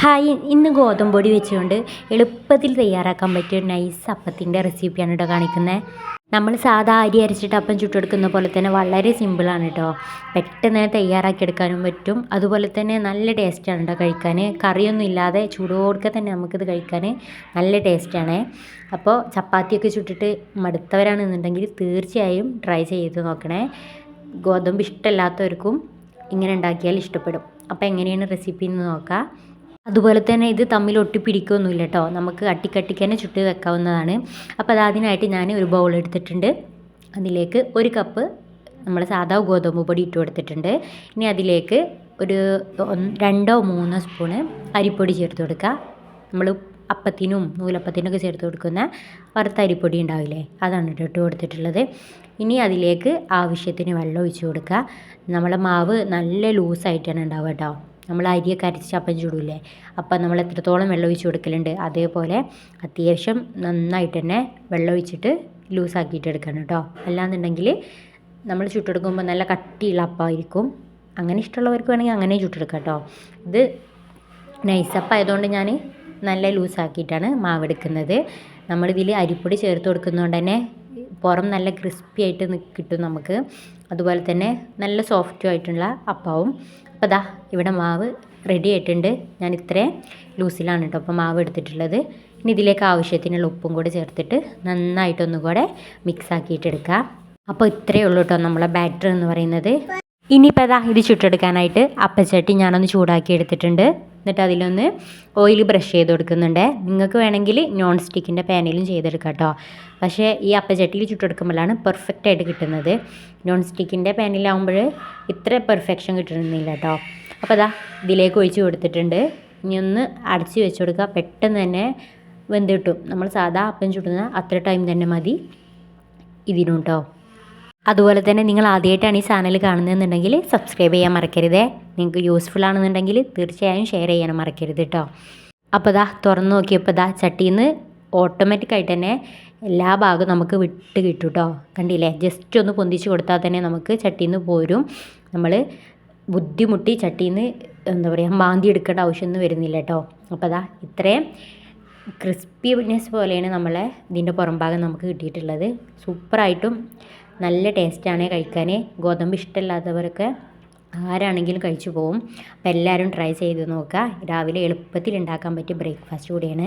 Hi ഇന്ന് ഗോതമ്പ് പൊടി വെച്ചുകൊണ്ട് എളുപ്പത്തിൽ തയ്യാറാക്കാൻ പറ്റിയ നൈസ് അപ്പത്തിന്റെ റെസിപ്പിയാണ് കേട്ടോ കാണിക്കുന്നത് നമ്മൾ സാധാ അരി അരച്ചിട്ട് അപ്പം ചുട്ടെടുക്കുന്ന പോലെ തന്നെ വളരെ സിമ്പിളാണ് കേട്ടോ പെട്ടെന്ന് തയ്യാറാക്കിയെടുക്കാനും പറ്റും. അതുപോലെ തന്നെ നല്ല ടേസ്റ്റാണ് കേട്ടോ കഴിക്കാൻ കറിയൊന്നും ഇല്ലാതെ ചൂടോടുക്കെ തന്നെ നമുക്കിത് കഴിക്കാൻ നല്ല ടേസ്റ്റാണ് അപ്പോൾ ചപ്പാത്തിയൊക്കെ ചുട്ടിട്ട് മടുത്തവരാണെന്നുണ്ടെങ്കിൽ തീർച്ചയായും ട്രൈ ചെയ്ത് നോക്കണേ. ഗോതമ്പ് ഇഷ്ടമല്ലാത്തവർക്കും ഇങ്ങനെ ഉണ്ടാക്കിയാൽ ഇഷ്ടപ്പെടും. അപ്പോൾ എങ്ങനെയാണ് റെസിപ്പി എന്ന് നോക്കാം. അതുപോലെ തന്നെ ഇത് തമ്മിൽ ഒട്ടിപ്പിടിക്കുകയൊന്നുമില്ല കേട്ടോ നമുക്ക് അട്ടിക്കട്ടിക്ക് തന്നെ ചുട്ട് വെക്കാവുന്നതാണ്. അപ്പോൾ അതാദ്യമായിട്ട് ഞാൻ ഒരു ബൗൾ എടുത്തിട്ടുണ്ട്. അതിലേക്ക് ഒരു കപ്പ് നമ്മൾ സാധാ ഗോതമ്പ് പൊടി ഇട്ട് കൊടുത്തിട്ടുണ്ട്. ഇനി അതിലേക്ക് ഒരു രണ്ടോ മൂന്നോ സ്പൂണ് അരിപ്പൊടി ചേർത്ത് കൊടുക്കുക. നമ്മൾ അപ്പത്തിനും നൂലപ്പത്തിനൊക്കെ ചേർത്ത് കൊടുക്കുന്ന വറുത്ത അരിപ്പൊടി ഉണ്ടാവില്ലേ അതാണ് ഇട്ട് കൊടുത്തിട്ടുള്ളത്. ഇനി അതിലേക്ക് ആവശ്യത്തിന് വെള്ളം ഒഴിച്ച് കൊടുക്കുക. നമ്മളെ മാവ് നല്ല ലൂസായിട്ടാണ് ഉണ്ടാവുക കേട്ടോ. നമ്മൾ അരിയൊക്കെ അരച്ച് അപ്പം ചൂടില്ലേ അപ്പം നമ്മൾ എത്രത്തോളം വെള്ളം ഒഴിച്ച് കൊടുക്കലുണ്ട്? അതേപോലെ അത്യാവശ്യം നന്നായിട്ട് തന്നെ വെള്ളം ഒഴിച്ചിട്ട് ലൂസാക്കിയിട്ട് എടുക്കണം കേട്ടോ അല്ലാന്നുണ്ടെങ്കിൽ നമ്മൾ ചുട്ടെടുക്കുമ്പോൾ നല്ല കട്ടിയുള്ള അപ്പമായിരിക്കും അങ്ങനെ ഇഷ്ടമുള്ളവർക്ക് വേണമെങ്കിൽ അങ്ങനെ ചുട്ടെടുക്കാം കേട്ടോ ഇത് നൈസപ്പം ആയതുകൊണ്ട് ഞാൻ നല്ല ലൂസാക്കിയിട്ടാണ് മാവെടുക്കുന്നത് നമ്മളിതിൽ അരിപ്പൊടി ചേർത്ത് കൊടുക്കുന്നതുകൊണ്ട് തന്നെ പുറം നല്ല ക്രിസ്പി ആയിട്ട് കിട്ടും നമുക്ക്. അതുപോലെ തന്നെ നല്ല സോഫ്റ്റും ആയിട്ടുള്ള അപ്പാവും. അപ്പോൾ ദാ ഇവിടെ മാവ് റെഡി ആയിട്ടുണ്ട്. ഞാൻ ഇത്രയും ലൂസിലാണ് കേട്ടോ അപ്പോൾ മാവ് എടുത്തിട്ടുള്ളത്. ഇനി ഇതിലേക്ക് ആവശ്യത്തിനുള്ള ഉപ്പും കൂടി ചേർത്തിട്ട് നന്നായിട്ടൊന്നും കൂടെ മിക്സ് ആക്കിയിട്ട് എടുക്കുക അപ്പോൾ ഇത്രയേ ഉള്ളൂ കേട്ടോ നമ്മളെ ബാറ്റർ എന്ന് പറയുന്നത്. ഇനിയിപ്പോൾ അതാ ഇത് ചുട്ടെടുക്കാനായിട്ട് അപ്പച്ചട്ടി ഞാനൊന്ന് ചൂടാക്കി എടുത്തിട്ടുണ്ട്. എന്നിട്ട് അതിലൊന്ന് ഓയിൽ ബ്രഷ് ചെയ്ത് കൊടുക്കുന്നുണ്ട്. നിങ്ങൾക്ക് വേണമെങ്കിൽ നോൺ സ്റ്റിക്കിന്റെ പാനിലും ചെയ്തെടുക്കാം കേട്ടോ പക്ഷേ ഈ അപ്പച്ചട്ടിയിൽ ചുട്ടെടുക്കുമ്പോഴാണ് പെർഫെക്റ്റ് ആയിട്ട് കിട്ടുന്നത്. നോൺ സ്റ്റിക്കിന്റെ പാനിലാവുമ്പോൾ ഇത്ര പെർഫെക്ഷൻ കിട്ടണമെന്നില്ല കേട്ടോ അപ്പോൾ അതാ ഇതിലേക്ക് ഒഴിച്ച് കൊടുത്തിട്ടുണ്ട്. ഇനി ഒന്ന് അടച്ച് വെച്ച് കൊടുക്കുക. പെട്ടെന്ന് തന്നെ വെന്ത് കിട്ടും. നമ്മൾ സാധാ അപ്പം ചുടുന്ന അത്ര ടൈം തന്നെ മതി. ഇതിനും കേട്ടോ അതുപോലെ തന്നെ നിങ്ങൾ ആദ്യമായിട്ടാണ് ഈ ചാനൽ കാണുന്നതെന്നുണ്ടെങ്കിൽ സബ്സ്ക്രൈബ് ചെയ്യാൻ മറക്കരുതേ. നിങ്ങൾക്ക് യൂസ്ഫുൾ ആണെന്നുണ്ടെങ്കിൽ തീർച്ചയായും ഷെയർ ചെയ്യാൻ മറക്കരുത് കേട്ടോ അപ്പോൾ ദാ തുറന്ന് നോക്കിയപ്പോൾ ദാ ചട്ടിയിൽ നിന്ന് ഓട്ടോമാറ്റിക്കായിട്ട് തന്നെ എല്ലാ ഭാഗവും നമുക്ക് വിട്ട് കിട്ടും കേട്ടോ കണ്ടില്ലേ? ജസ്റ്റ് ഒന്ന് പൊന്തിച്ച് കൊടുത്താൽ തന്നെ നമുക്ക് ചട്ടിയിൽ നിന്ന് പോരും. നമ്മൾ ബുദ്ധിമുട്ടി ചട്ടിയിൽ നിന്ന് എന്താ പറയുക മാന്തി എടുക്കേണ്ട ആവശ്യമൊന്നും വരുന്നില്ല കേട്ടോ അപ്പോൾ അതാ ഇത്രയും ക്രിസ്പിനെസ് പോലെയാണ് നമ്മളെ ഇതിന്റെ പുറംഭാഗം നമുക്ക് കിട്ടിയിട്ടുള്ളത്. സൂപ്പറായിട്ടും നല്ല ടേസ്റ്റാണ് കഴിക്കാൻ ഗോതമ്പ് ഇഷ്ടമില്ലാത്തവരൊക്കെ ആരാണെങ്കിലും കഴിച്ചു പോവും. അപ്പോൾ എല്ലാവരും ട്രൈ ചെയ്ത് നോക്കുക. രാവിലെ എളുപ്പത്തിൽ ഉണ്ടാക്കാൻ പറ്റിയ ബ്രേക്ക്ഫാസ്റ്റ് കൂടിയാണ്.